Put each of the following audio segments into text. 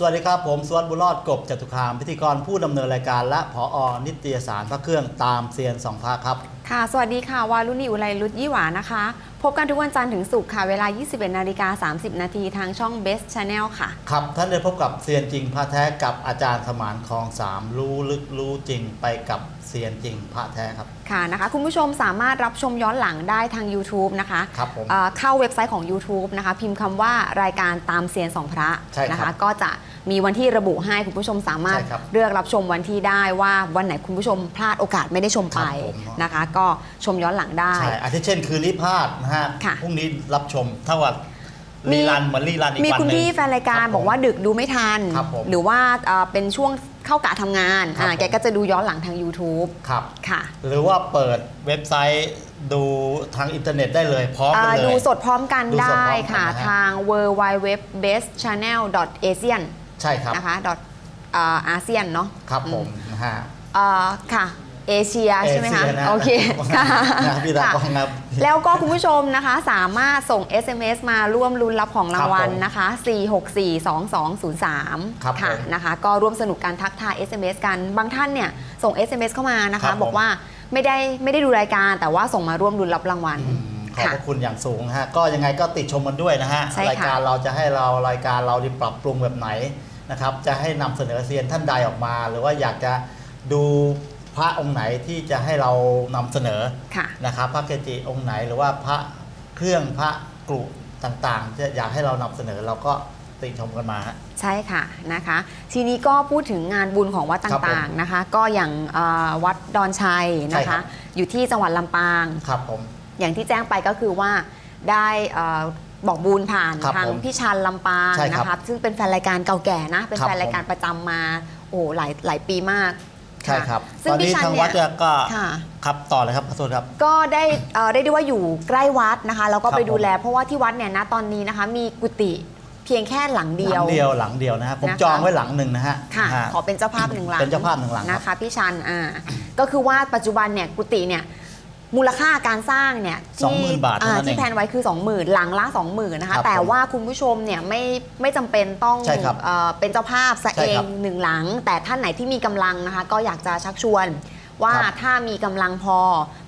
สวัสดีครับ ผมสวัสดิ์บุญรอดกบจตุคามพิธีกรผู้ดำเนินรายการและผออนิตยสารพระเครื่องตามเซียนสองพระครับ ค่ะ สวัสดีค่ะ วารุณีอุไรรุตยี่หวานะคะ พบกันทุกวันจันทร์ถึงศุกร์ค่ะ เวลา 21นาฬิกา30 นาทีทางช่อง Best Channel ค่ะ ครับ ท่านได้พบกับเซียนจริงพระแท้กับอาจารย์สมานคลองสามรู้ลึกรู้จริงไปกับ เซียนจริงพระแท้ครับ ค่ะนะคะ คุณผู้ชมสามารถรับชมย้อนหลังได้ทาง YouTube นะคะครับผมเอ่อเข้าเว็บไซต์ของ YouTube นะคะ พิมพ์คำว่ารายการตามเซียนสองพระใช่ครับนะคะ ก็จะมีวันที่ระบุให้คุณผู้ชมสามารถใช่ครับเลือกรับชมวันที่ได้ว่าวันไหนคุณผู้ชมพลาดโอกาสไม่ได้ชมไปครับผม นะคะ ก็ชมย้อนหลังได้ ใช่อาทิเช่นคืนนี้พลาดนะฮะค่ะ พรุ่งนี้รับชมเท่ากับมีรีรันเหมือนรีรันอีกมีวันคุณหนึ่งพี่แฟนรายการคผม บอกว่าดึกดูไม่ทัน ครับผมหรือว่าเอ่อเป็นช่วง เข้ากะทำงานครับอ่าผม แกก็จะดูย้อนหลังทาง YouTube ครับ ค่ะหรือว่าเปิดเว็บไซต์ดูทางอินเทอร์เน็ตได้เลยพร้อมกันอ่าเลย ดูสดพร้อมกันดูสดพร้อได้มกันค่ะนะฮะ ทาง w w w b e s t c h a n n e l a s i a n ใช่ครับ นะคะ dot อาเซียนเนาะครับผมอืนะฮะ เอ่อค่ะ เอเชียใช่ไหมคะเอชียนโอเคนะค่ะนะพี่ตาค่ะกล้องครับ แล้วก็คุณผู้ชมนะคะ สามารถส่ง SMS มาร่วมลุ้นรับของรางวัลครับผมนะคะ 4642203ครับค่ะผมนะคะก็ร่วมสนุกการทักทาย SMS กันบางท่านเนี่ยส่ง SMS เข้ามานะครัคะบผมบอกว่าไม่ได้ไม่ได้ดูรายการ แต่ว่าส่งมาร่วมลุ้นรับรางวัลอืมขอบค่ะพระคุณอย่างสูงฮะก็ยังไงก็ติดชมกันด้วยนะฮะใช่ค่ะรายการเราจะให้เรารายการเราที่ปรับปรุงแบบไหนนะครับจะให้นำเสนอเซียนท่านใดออกมา หรือว่าอยากจะดู พระองค์ไหนที่จะให้เรานำเสนอค่ะนะครับ พระเกจิองค์ไหนหรือว่าพระเครื่องพระกรุต่างๆที่อยากให้เรานำเสนอเราก็ติดชมกันมาฮะใช่ค่ะนะคะ ทีนี้ก็พูดถึงงานบุญของวัดครับผมต่างๆนะคะ ก็อย่างเอ่อวัดดอนชัยใช่นะครัคะบอยู่ที่จังหวัดลำปางครับผมอย่างที่แจ้งไปก็คือว่าได้เอ่อบอกบุญผ่านครับทางผมพี่ชันลำปางใช่ครับนะคะซึ่งเป็นแฟนรายการเก่าแก่นะ เป็นครับแฟนรายการประจำมาโอ้หลายหลายปีมาก ใช่ครับซึ่งตอนพี่นี้ชันทางเนี่วัดยก็ค่ะ ครับต่อเลยครับขอโทษครับ ก็ได้เอ่อได้ได้ว่าอยู่ใกล้วัดนะคะ แล้วก็ครับไปดูแลผมเพราะว่าที่วัดเนี่ยนะตอนนี้นะคะ มีกุฏิเพียงแค่หลังเดีหยลัว งเดียวหลังเดียวนะฮะผมนะคะ จองไว้หลังหนึ่งนะฮะค่ะนะฮะ ขอเป็นเจ้าภาพหนึ่งหลังเป็นเจ้าภาพหนึ่งหลังครับ นะคะพี่ชันอ่าก็คือว่าปัจจุบันเนี่ยกุฏิเนี่ย มูลค่าการสร้างเนี่ยที่สองหมื่นบาทเท่านั้นที่เองแพลนไว้คือ 20,000 หลังละ 20,000นะครัคะบแต่ผมว่าคุณผู้ชมเนี่ยไม่ไม่จำเป็นต้องใช่ครับเอ่อเป็นเจ้าภาพซะใช่เอครังบหนึ่งหลัง แต่ท่านไหนที่มีกำลังนะคะก็อยากจะชักชวน ว่าครับถ้ามีกำลังพอ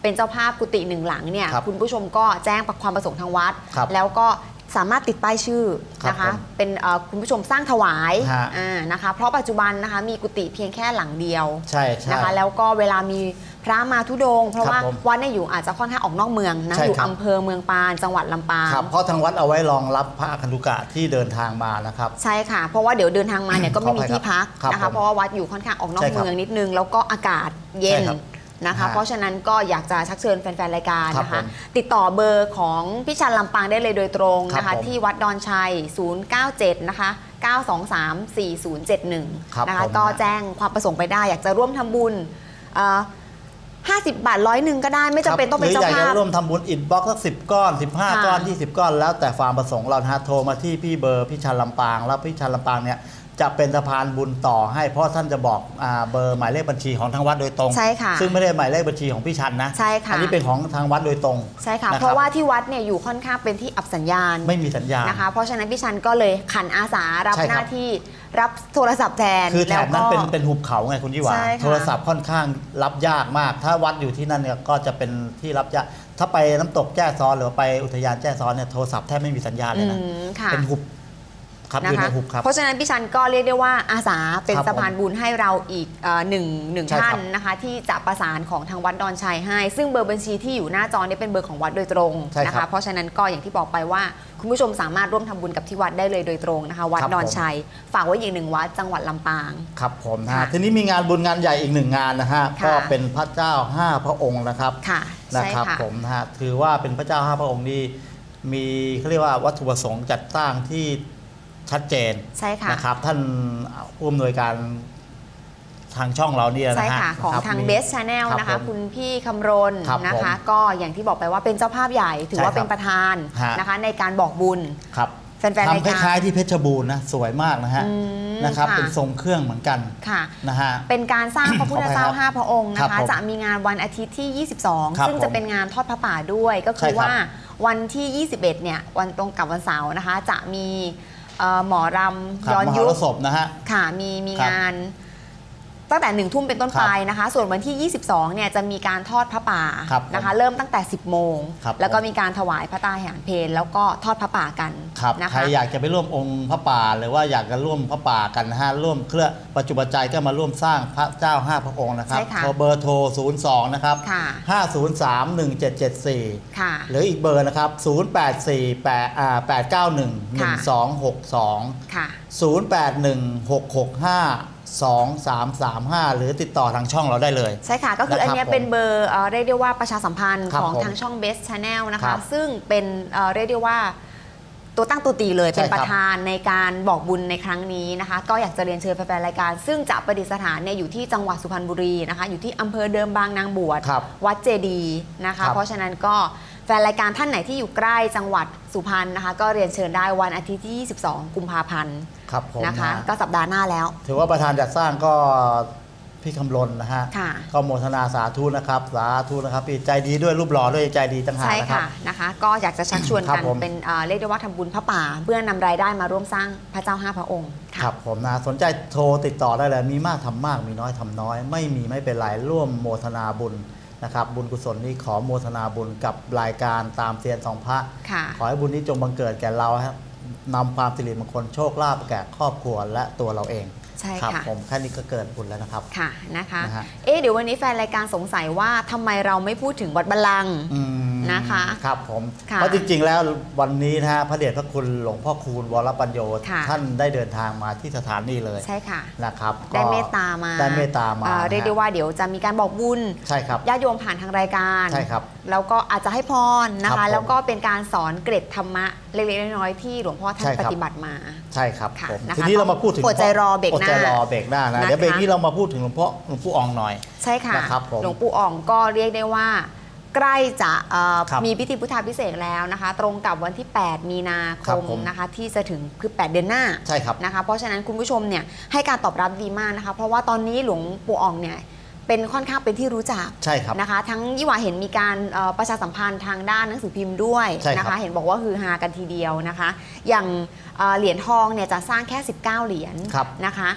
เป็นเจ้าภาพกุฏิหนึ่งหลังเนี่ยครับคุณผู้ชมก็แจ้งความประสงค์ทางวัด ครับแล้วก็สามารถติดป้ายชื่อนะครัคะ บผมเป็นเอ่อคุณผู้ชมสร้างถวายฮะ อ่านะคะ เพราะปัจจุบันนะคะมีกุฏิเพียงแค่หลังเดียว ใช่ใช่ นะคะแล้วก็เวลามีพ ระมาทุดงค์เพราะครับว่าผมวัดเนี่ยอยู่อาจจะค่อนข้างออกนอกเมืองนะใช่อยู่ครับ อำเภอเมืองปาน จังหวัดลำปาง ครับเพราะทางวัดเอาไว้รองรับพระอคันธุกะที่เดินทางมานะครับ ใช่ค่ะ เพราะว่าเดี๋ยวเดินทางมาเนี่ยก็ไม่มีขออภัยที่พักครับนะครัคะบเพราะว่าวัดอยู่ค่อนข้างออกนอกใช่ครับเมืองนิดนึง แล้วก็อากาศเย็นใช่ครับนะคะ ฮะเพราะฉะนั้นก็อยากจะชักเชิญแฟน ๆ รายการครับนะคะผมติดต่อเบอร์ของพี่ชันลำปางได้เลยโดยตรงนะครัคะ บผมที่วัดดอนชัย 097 นะคะ 923 4071 ครับนะคะ ผมก็แจ้งความประสงค์ไปได้ อยากจะร่วมทำบุญเอ่อ 50 บาทร้อยหนึ่งก็ได้ไม่จำเป็นต้องเป็นหรืเจ้าอยากภาจะพร่วมทำบุญอินบ็อกสักสิบก้อน 15ค่ะก้อน 20 ก้อน แล้วแต่ความประสงค์เรานะฮะโทรมาที่พี่เบอร์พี่ชันลำปาง แล้วพี่ชันลำปางเนี่ย จะเป็นสะพานบุญต่อให้เพราะท่านจะบอกอาเบอร์หมายเลขบัญชีของทางวัดโดยตรง ใช่ค่ะซึ่งไม่ได้หมายเลขบัญชีของพี่ชันนะใช่ค่ะ อันี้เป็นของทางวัดโดยตรงใช่ค่ะ นบเพราะว่าที่วัดเนี่ยอยู่ค่อนข้างเป็นที่อับสัญญาณไม่มีสัญญาณ นะคะ เพราะฉะนั้นพี่ชันก็เลยขันอาสารับใช่ครับ หน้าที่รับโทรศัพท์แทนคือแถแล้วบนั้นก็ เป็นเป็นหุบเขาไงคุณยี่หวาใช่ค่ะโทรศัพท์ค่อนข้างรับยากมาก ถ้าวัดอยู่ที่นั่นเนี่ยก็จะเป็นที่รับยากถ้าไปน้ำตกแจ้ซ้อนหรือว่าไปอุทยานแจ้ซ้อนเนี่ยโทรศัพท์แทบไม่มีสัญญาณเลยนะอืมค่ะ เป็นหุบ ครับอยู่นะคะ ในหุบครับเพราะฉะนั้นพี่ชันก็เรียกได้ว่าอาสาเป็นครับสะพานบุญให้เราอีกเอ่อหนึ่งหนึ่งใช่ครับ ท่านนะคะ ที่จะประสานของทางวัดดอนชัยให้ ซึ่งเบอร์บัญชีที่อยู่หน้าจอเนี่ยเป็นเบอร์ของวัดโดยตรงใช่นะครัคะ บเพราะฉะนั้นก็อย่างที่บอกไปว่า คุณผู้ชมสามารถร่วมทำบุญกับที่วัดได้เลยโดยตรงนะคะ วัดครับดอนผม ชัย ฝากไว้อีกหนึ่งวัดจังหวัดลำปาง ครับผมนะค่ะฮะทีนี้มีงานบุญงานใหญ่อีกหนึ่งงานนะฮะค่ะ ก็เป็นพระเจ้าห้าพระองค์นะครับค่ะนะใช่ครับค่ะ ผมนะฮะถือว่าเป็นพระเจ้าห้าพระองค์นี่มีเขาเรียกว่าวัตถุประสงค์จัดสร้างที่ ชัดเจนใช่ค่ะนะครับท่านผู้อำนวยการทางช่องเราเนี่ยใช่นะฮะค่ะ ของรับทางมี Best Channel ครับนะคะผมคุณพี่คำรณครับนะคะผมก็อย่างที่บอกไปว่าเป็นเจ้าภาพใหญ่ ถือว่าใช่ครับเป็นประธานฮะนะคะ ในการบอกบุญครับแฟนๆรายทำคการล้ายๆที่เพชรบูรณ์นะสวยมากนะฮะอืมนะครับค่ะเป็นทรงเครื่องเหมือนกันค่ะนะฮะเป็นการสร้างพระพุทธเจ้าขออภัยครับห้าพระองค์นะครัคะบผมจะมีงานวันอาทิตย์ที่ครั22บซึ่งจะเป็นงานทอดพระป่าด้วยก็คืใช่อครับว่าวันที่ 21 เนี่ยวันตรงกับวันเสาร์นะคะ จะมี เอ่อหมอรคำรับย้อนมหยุรคสพนะฮะ ค่ะมีมีครับ งาน ตั้งแต่หนึ่งทุ่มเป็นต้นไปนะคะ ส่วนวันที่ 22 เนี่ยจะมีการทอดพระป่านะคะ เริ่มตั้งแต่ 10 โมง แล้วก็มีการถวายพระตาแห่งเพล แล้วก็ทอดพระป่ากันนะคะใครอยากจะไปร่วมองค์พระป่าหรือว่าอยากจะร่วมพระป่ากันฮะร่วมเครื่องปัจจุบันใจก็มาร่วมสร้างพระเจ้า 5 พระองค์นะครับโทรเบอร์โทร 02 นะครับ 503 1774 หรืออีกเบอร์นะครับ 084 891 1262 081 665 2335 หรือติดต่อทางช่องเราได้เลย ใช่ค่ะ ก็คืออันนี้เป็นเบอร์เรียกได้ว่าประชาสัมพันธ์ของทางช่อง Best Channel นะคะ ซึ่งเป็นเรียกได้ว่าตัวตั้งตัวตีเลยเป็นประธานในการบอกบุญในครั้งนี้นะคะ ก็อยากจะเรียนเชิญแฟนรายการ ซึ่งจะประดิษฐานเนี่ยอยู่ที่จังหวัดสุพรรณบุรีนะคะ อยู่ที่อำเภอเดิมบางนางบวชวัดเจดีนะคะ เพราะฉะนั้นก็ ฟนรายการท่านไหนที่อยู่ใกล้จังหวัดสุพรรณนะคะ ก็เรียนเชิญได้วันอาทิตย์ที่ 22 กุมภาพันธ์ครับผมนะคะนะฮะก็สัปดาห์หน้าแล้ว ถือว่าประธานจัดสร้างก็พี่คำลนนะฮะค่ะ ก็โมทนาสาธุนะครับ สาธุนะครับพี่ใจดีด้วยรูปหล่อด้วยใจดีต่างหากใช่นะครับ ค่ะนะคะ ก็อยากจะชักชวนครักับนผม เป็นเอ่อเรียกได้ว่าทำบุญพระป่า เพื่อนำรายได้มาร่วมสร้างพระเจ้าห้าพระองค์ะ ครับผมนะสนใจโทรติดต่อได้เลย มีมากทำมากมีน้อยทำน้อย ไม่มีไม่เป็นไรร่วมโมทนาบุญ นะครับบุญกุศลนี้ขอโมทนาบุญกับรายการตามเซียนสองพระ ค่ะ ขอให้บุญนี้จงบังเกิดแก่เราครับนำความสิริมงคลโชคลาภแก่ครอบครัวและตัวเราเองใช่ครัค่ะ ผมแค่นี้ก็เกิดบุญแล้วนะครับ ค่ะนะคะ นะฮะ เอ๊ะเดี๋ยววันนี้แฟนรายการสงสัยว่าทำไมเราไม่พูดถึงวัดบัลลังก์ อืม นะคะ ครับผมค่ะเพราะจริงๆแล้ววันนี้นะฮะพระเดชพระคุณหลวงพ่อคูณวรปัญโยค่ะท่านได้เดินทางมาที่สถานีเลยใช่ค่ะนะครับได้ก็เมตตามาได้เมตตามาเอ่อเรียกได้นะฮะว่าเดี๋ยวจะมีการบอกบุญใช่ครับญาติโยมผ่านทางรายการใช่ครับแล้วก็อาจจะให้พรนะครัคะบผมแล้วก็เป็นการสอนเกร็ดธรรมะเล็กๆน้อยๆที่หลวงพ่อท่าใช่นครัปบฏิบัติมาใช่ครับค่ะผมนะคะทีนี้เรามาพูดถึงอดใจรอเบรกหน้าอดใจรอเบรกหน้านะนะคะเดี๋ยวเบรกนี้เรามาพูดถึงหลวงพ่อหลวงปู่อองหน่อยใช่ค่ะนะครับผมหลวงปู่อ่องก็เรียกได้ว่า ใกล้จะเอ่อครับมีพิธีพุทธาพิเศษกแล้วนะคะ ตรงกับวันที่ 8 มีนาคครับมผม นะคะ ที่จะถึงคือ 8 เดือนหน้า ใช่ครับ นะคะเพราะฉะนั้นคุณผู้ชมเนี่ยให้การตอบรับดีมากนะคะ เพราะว่าตอนนี้หลวงปู่อ่องเนี่ยเป็นค่อนข้างเป็นที่รู้จักใช่ครับ นะคะ ทั้งยี่หว่าเห็นมีการเอ่อประชาสัมพันธ์ทางด้านหนังสือพิมพ์ด้วยใช่ครับนะคะ เห็นบอกว่าฮือฮากันทีเดียวนะคะ อย่างเอ่อเหรียญทองเนี่ยจะสร้างแค่ 19 เหรียญครับนะคะ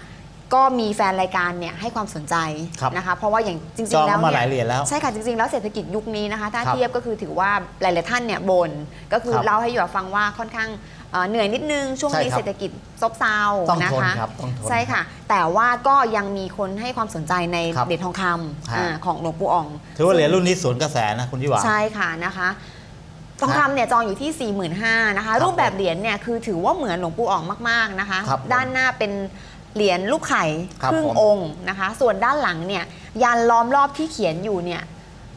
ก็มีแฟนรายการเนี่ยให้ความสนใจครับนะคะเพราะว่าอย่างจริจองงๆแล้วมาหเนี่ลายยเหรียญแล้วใช่ค่ะจริงๆแล้วเศรษฐกิจยุคนี้นะคะถ้าครับเทียบก็คือถือว่าหลายๆท่านเนี่ยบน่นก็คือครับเล่าให้หยวฟังว่าค่อนข้างเอ่อเหนื่อยนิดนึง ช่วงนี้ใช่ครับเศรษฐกิจซบเซาต้องนะทนคะครับต้องทนใช่ค่ะ แต่ว่าก็ยังมีคนให้ความสนใจในครับเหรียญทองคฮะำอ่าของหลวงปู่อ่อง ถือว่าเหรียญรุ่นนี้สวนกระแสนะคุณยี่หวาใช่ค่ะนะคะทองคำเนี่ยจองอยู่ที่ 4 5 0 0 0นะคะครับรูปแบบเหรียญเนี่ยคือถือว่าเหมือนหลวงปู่อ่องมากๆนะคะครับผมด้านหน้าเป็น เหรียญลูกไข่ครับครึ่งผม องค์นะคะ ส่วนด้านหลังเนี่ยยันล้อมรอบที่เขียนอยู่เนี่ย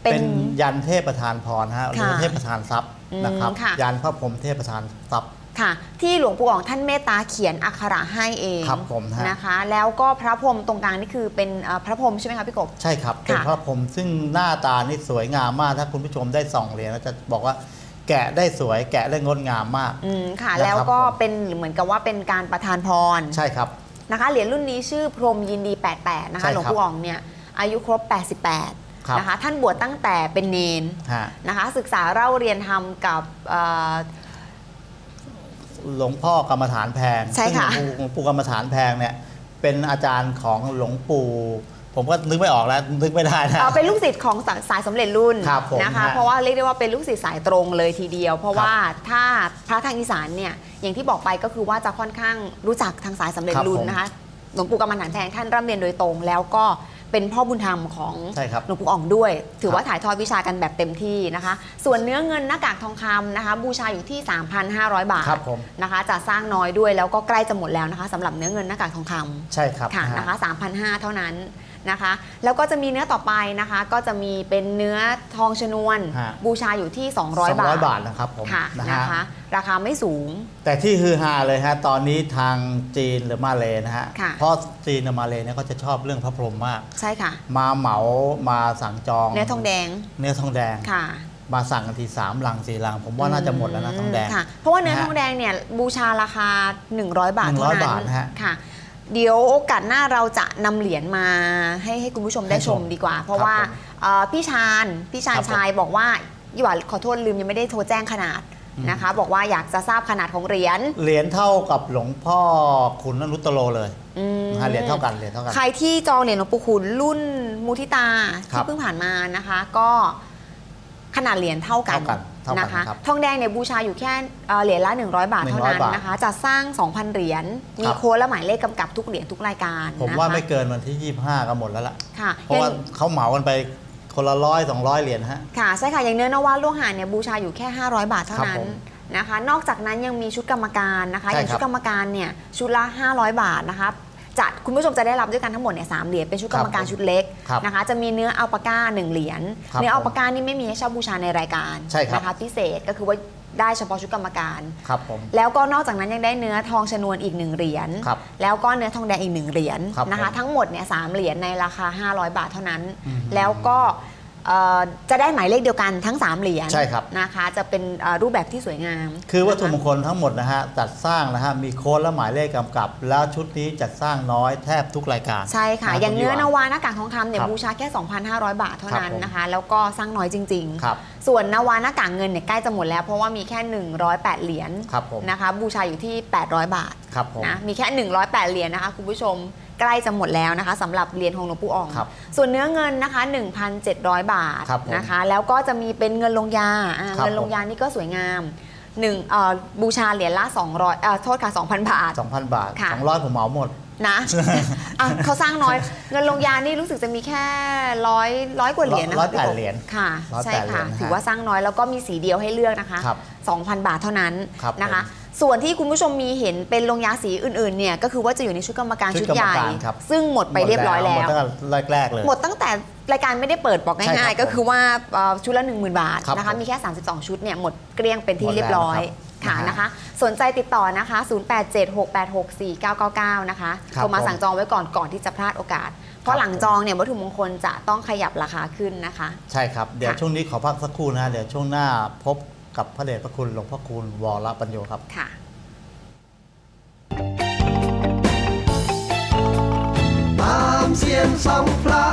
เป็เป็น นยันเทพประธานพรฮะหรือค่ะเทพประธานทรัพย์อืมนะครับค่ะ ยันพระพรหมเทพประธานทรัพย์ ค่ะ ที่หลวงปู่อ่องท่านเมตตาเขียนอักขระให้เองครับผมฮะ นะคะ แล้วก็พระพรหมตรงกลางนี่คือเป็นเอ่อพระพรหมใช่ไหมคะพี่กบ ใช่ครับ เป็นค่ะ พระพรหมซึ่งหน้าตานี่สวยงามมาก ถ้าคุณผู้ชมได้ส่องเหรียญแล้วจะบอกว่าแกะได้สวยแกะได้งดงามมาก อืมค่ะ นะครับแล้วก็ผม เป็นเหมือนกับว่าเป็นการประทานพร ใช่ครับ นะคะเหรียญรุ่นนี้ชื่อพรหมยินดี 88 นะใช่คะครับหลวงปู่อ๋องเนี่ยอายุครบครับ88 นะคะท่านบวชตั้งแต่เป็นเนนฮะ นะคะศึกษาเล่าเรียนทำกับเอ่อ หลวงพ่อกรรมฐานแพงใช่ค่ะซึ่งหลวงปู่หลวงปู่กรรมฐานแพงเนี่ยเป็นอาจารย์ของหลวงปู่ ผมก็นึกไม่ออกแล้วนึกไม่ได้นะ เอ่อเป็นลูกศิษย์ของสายสายสำเร็จรุ่นครับผมนะคะ ฮะเพราะว่าเรียกได้ว่าเป็นลูกศิษย์สายตรงเลยทีเดียว เพราะครับว่าถ้าพระทางอีสานเนี่ยอย่างที่บอกไปก็คือว่าจะค่อนข้างรู้จักทางสายสำเร็จครับรุ่นผมนะคะหลวงปู่กรรมฐานแพงท่านร่ำเรียนโดยตรง แล้วก็เป็นพ่อบุญธรรมของใช่ครับหลวงปู่อ่องด้วย ถือครับว่าถ่ายทอดวิชากันแบบเต็มที่นะคะ ส่วนเนื้อเงินหน้ากากทองคำนะคะ บูชาอยู่ที่ 3,500 บาทครับผม นะคะจะสร้างน้อยด้วยแล้วก็ใกล้จะหมดแล้วนะคะสำหรับเนื้อเงินหน้ากากทองคำ ใช่ครับค่ะฮ นะคะ3,500 เท่านั้น นะคะ แล้วก็จะมีเนื้อต่อไปนะคะ ก็จะมีเป็นเนื้อทองชนวน ฮะ บูชาอยู่ที่ 200 บาท200 บาทนะครับผมค่ะนะนะฮะ คะ ราคาไม่สูง แต่ที่ฮือฮาเลยฮะตอนนี้ทางจีนหรือมาเลนะฮะค่ะ เพราะจีนกับมาเลเนี่ยก็จะชอบเรื่องพระพรหมมาก ใช่ค่ะ มาเหมามาสั่งจอง เนื้อทองแดงเนื้อทองแดง ค่ะ มาสั่งกันทีสามลังสี่ลัง ผมว่าน่าจะหมดแล้วนะทองแดง ค่ะเพราะว่าเนื้อนะฮะทองแดงเนี่ยบูชาราคา 100 บาทเท่า100นั้นบาทนะฮะค่ะ เดี๋ยวโอกาสหน้าเราจะนำเหรียญมาให้ให้คุณผู้ชมได้ให้ชชมมดีกว่า เพราะครับว่าผมเอ่อพี่ชาญพี่ชาญครับผม ชายบอกว่ายี่หว่าขอโทษลืมยังไม่ได้โทรแจ้งขนาดนะคะ บอกว่าอยากจะทราบขนาดของเหรียญเหรียญเท่ากับหลวงพ่อขุนอนุตตโรเลยอืม นะฮะเหรียญเท่ากันเหรียญเท่ากัน ใครที่จองเหรียญหลวงปู่ขุนรุ่นมุทิตา ครัที่บเพิ่งผ่านมานะคะ ก็ขนาดเหรียญเท่ากัน เท่ากัน เท่ากันนะคะครับทองแดงเนี่ยบูชาอยู่แค่เอ่อเหรียญละ 100 บาทเท่านั้น100บาท นะคะจะสร้าง 2,000 เหรียญมีครับโค้ดและหมายเลขกำกับทุกเหรียญทุกรายการผมนะคะว่าไม่เกินวันที่ 25 ก็หมดแล้วล่ะ ค่ะเพราะว่ายังเขาเหมากันไปคนละร้อยสองร้อยเหรียญฮะ ค่ะใช่ค่ะอย่างเนื้อนวาลูกหาเนี่ยบูชาอยู่แค่ 500 บาทเท่าครับนั้ผนมนะคะ นอกจากนั้นยังมีชุดกรรมการนะคะใช่อย่างชุดครับ กรรมการเนี่ยชุดละ 500 บาทนะคะ จัดคุณผู้ชมจะได้รับด้วยกันทั้งหมดเนี่ยสามเหรียญเป็นชุดกรรมการครับชุดเล็กครับนะคะ จะมีเนื้ออัลปาก้าหนึ่งเหรียญครับเนื้ออัลผมปาก้านี่ไม่มีให้เช่าบูชาในรายการใช่ครับนะคะพิเศษก็คือว่าได้เฉพาะชุดกรรมการครับผมแล้วก็นอกจากนั้นยังได้เนื้อทองชนวนอีกหนึ่งเหรียญครับแล้วก็เนื้อทองแดงอีกหนึ่งเหรียญครับนะคะผมทั้งหมดเนี่ยสามเหรียญในราคา 500 บาทเท่านั้นอืมแล้วก็เอ่อ จะได้หมายเลขเดียวกันทั้ง 3 เหรียญใช่ครับ นะคะ จะเป็นเอ่อรูปแบบที่สวยงาม คือวัตถุมนะงคลทั้งหมดนะฮะจัดสร้างนะฮะมีโค้ดและหมายเลขกำกับ แล้วชุดนี้จัดสร้างน้อยแทบทุกรายการ ใช่ค่ะนะอย่างเนื้อคุณนยี่หวาหน้ากากทองคำเนี่ยครับบูชาแค่ 2,500 บาทเท่านั้นครับผมนะคะ แล้วก็สร้างน้อยจริงครับๆส่วนนวาหน้ากากเงินเนี่ยใกล้จะหมดแล้วเพราะว่ามีแค่ 108 เหรียญครับผมนะคะบูชาอยู่ที่ 800 บาท ครับผมนะมีแค่ 108 เหรียญนะคะคุณผู้ชมใกล้จะหมดแล้วนะคะสำหรับเหรียญของหลวงปู่อ่องครับส่วนเนื้อเงินนะคะ 1,700 บาทครับผมนะคะ แล้วก็จะมีเป็นเงินลงยาอ่าครับ เงินลงยานี่ก็สวยงามหนึ่งเอ่อบูชาเหรียญละ200เอ่อโทษค่ะ2,000 บาท 2,000 บาทค่ะ 200ผมเหมาหมด นะอะเขาสร้างน้อยเงินลงยานี่รู้สึกจะมีแค่ร้อยร้อยกว่าเหรียญนะร้อยคะแปดพี่กบเหรียญค่ะร้อยใช่แปดเหรีค่ะยญนะฮะถือว่าสร้างน้อยแล้วก็มีสีเดียวให้เลือกนะคะ ครับ2,000 บาทเท่านั้นครับนะคะ ผม ส่วนที่คุณผู้ชมมีเห็นเป็นลงยาสีอื่นๆเนี่ยก็คือว่าจะอยู่ในชุดกรรมการชุชุดดกรรมใหญ่การครับ ซึ่งหมดไปเรียบร้อยแล้ว หมดตั้งแต่แรกๆเลย หมดตั้งแต่รายการไม่ได้เปิดบอกใช่ครัง่ายบๆก็คือว่าเอ่อชุดละ 10,000 บาทครับนะคะผมมีแค่ 32 ชุดเนี่ยหมดเกลี้ยงเป็นที่หมดแล้วเรียบร้อยนะครับค่ะนะฮะนะคะ สนใจติดต่อนะคะ 0876864999 นะคะครับโทรมาผมสั่งจองไว้ก่อนก่อนที่จะพลาดโอกาส เพครัราะบหลังจองเนี่ยวัตถุมงคลจะต้องขยับราคาขึ้นนะคะ ใช่ครับ เดี๋ยวค่ะ ช่วงนี้ขอพักสักครู่นะ เดี๋ยวช่วงหน้าพบ กับพระเดชพระคุณหลวงพ่อคูณวรปัญโยครับ ค่ะ ตามเสียงสัมพระ